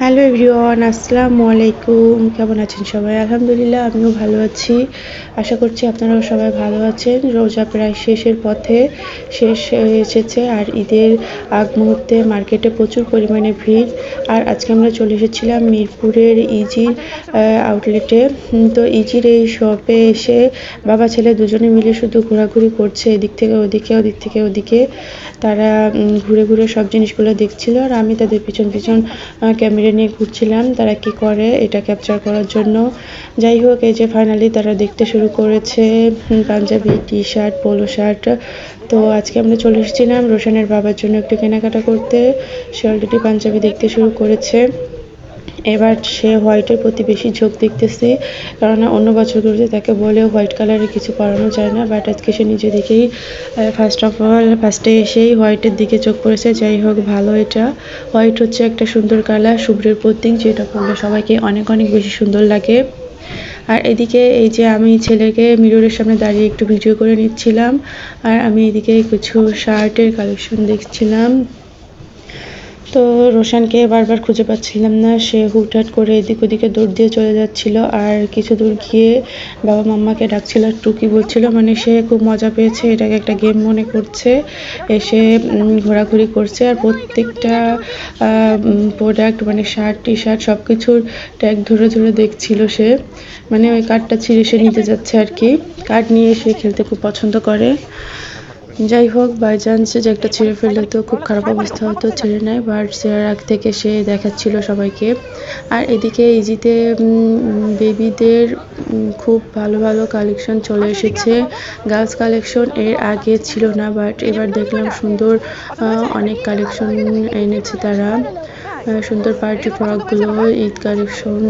Hello everyone, আসসালামু আলাইকুম। কেমন আছেন সবাই? আলহামদুলিল্লাহ, আমিও ভালো আছি। আশা করছি আপনারাও সবাই ভালো আছেন। রোজা প্রায় শেষের পথে শেষ হয়ে এসেছে আর ঈদের আগ মুহূর্তে মার্কেটে প্রচুর পরিমাণে ভিড়। আর আজকে আমরা চলে এসেছিলাম মিরপুরের ইজির আউটলেটে তো ইজির এই শপে এসে বাবা, ছেলে দুজনে মিলে শুধু ঘোরাঘুরি করছে, এদিক থেকে ওদিকে, ওদিক থেকে ওদিকে। তারা ঘুরে ঘুরে সব জিনিসগুলো দেখছিল আর আমি তাদের পিছন পিছন ক্যামেরা নিয়ে ঘুরছিলাম, তারা কি করে, এটা ক্যাপচার করার জন্য। যাই হোক, এই যে ফাইনালি তারা দেখতে শুরু করেছে Punjabi T shirt polo shirt তো আজকে আমরা চলে এসেছিলাম রোশানের বাবার জন্য একটু কেনাকাটা করতে। সে অলরেডি পাঞ্জাবি দেখতে শুরু করেছে। এবার সে হোয়াইটের প্রতি বেশি ঝোঁক দেখতেছে কারণ অন্য বছরগুলোতে তাকে বলে হোয়াইট কালারের কিছু পরানো যায় না, বাট আজকে সে নিজে দিকেই ফার্স্ট অফ অল ফার্স্টে এসেই হোয়াইটের দিকে চোখ করেছে যাই হোক, ভালো এটা। হোয়াইট হচ্ছে একটা সুন্দর কালার, শুভ্রের প্রতীক, যেটা পরলে সবাইকে অনেক অনেক বেশি সুন্দর লাগে। আর এদিকে এই যে আমি ছেলেকে মিররের সামনে দাঁড়িয়ে একটু ভিডিও করে নিচ্ছিলাম, আর আমি এদিকে কিছু শার্টের কালেকশন দেখছিলাম। তো রোশানকে বারবার খুঁজে পাচ্ছিলাম না। সে হুটহাট করে এদিক ওদিকে দৌড় দিয়ে চলে যাচ্ছিল আর কিছু দূর গিয়ে বাবা মাম্মাকে ডাকছিল আর টুকি বলছিল মানে সে খুব মজা পেয়েছে, এটাকে একটা গেম মনে করছে, এসে ঘোরাঘুরি করছে আর প্রত্যেকটা প্রোডাক্ট মানে শার্ট টি শার্ট সব কিছুর ট্যাগ ধরে ধরে দেখছিল সে। মানে ওই কার্ডটা ছিঁড়ে সে নিতে যাচ্ছে আর কি। কার্ড নিয়ে সে খেলতে খুব পছন্দ করে। যাই হোক বাই চান্স যে একটা ছিঁড়ে ফেললে তো খুব খারাপ অবস্থা হতো, ছেড়ে নেয় বাট সেরার আগ থেকে সে দেখাচ্ছিল সবাইকে। আর এদিকে ইজিতে বেবিদের খুব ভালো ভালো কালেকশন চলে এসেছে। গার্লস কালেকশন এর আগে ছিল না বাট এবার দেখলাম সুন্দর অনেক কালেকশন এনেছে তারা। সুন্দর পার্টি ফ্রকগুলো ঈদ কালেকশন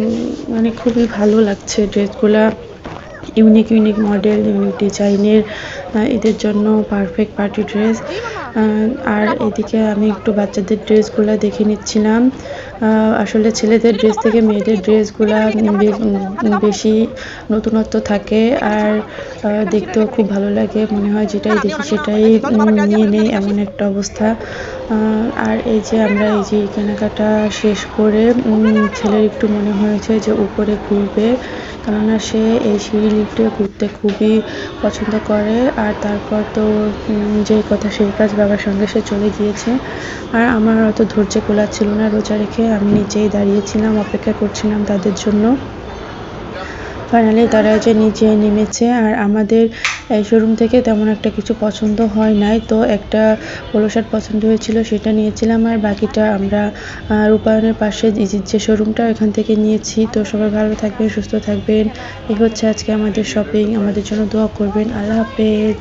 মানে খুবই ভালো লাগছে ড্রেসগুলা ইউনিক ইউনিক মডেল ইউনিক ডিজাইনের এদের জন্য পারফেক্ট পার্টি ড্রেস আর এদিকে আমি একটু বাচ্চাদের ড্রেসগুলো দেখে নিচ্ছিলাম। আসলে ছেলেদের ড্রেস থেকে মেয়েদের ড্রেসগুলা বেশি নতুনত্ব থাকে আর দেখতেও খুব ভালো লাগে। মনে হয় যেটাই দেখি সেটাই নিয়ে নেই এমন একটা অবস্থা। আর এই যে আমরা এই যে কেনাকাটা শেষ করে ছেলের একটু মনে হয়েছে যে উপরে ঘুরবে। কেননা সে এই সিঁড়ি লিফটে ঘুরতে খুবই পছন্দ করে। আর তারপর তো যেই কথা সেই কাজ বাবার সঙ্গে সে চলে গিয়েছে। আর আমার অত ধৈর্য কোলা ছিল না রোজা রেখে। আমি নিজেই দাঁড়িয়েছিলাম, অপেক্ষা করছিলাম তাদের জন্য। ফাইনালি তারা যে নিচে নেমেছে, আর আমাদের এই শোরুম থেকে তেমন একটা কিছু পছন্দ হয় নাই। তো একটা পোলো শার্ট পছন্দ হয়েছিল, সেটা নিয়েছিলাম। আর বাকিটা আমরা রূপায়ণের পাশে যে শোরুমটা ওখান থেকে নিয়েছি। তো সবাই ভালো থাকবেন, সুস্থ থাকবেন। এই হচ্ছে আজকে আমাদের শপিং আমাদের জন্য দোয়া করবেন। আল্লাহ হাফেজ।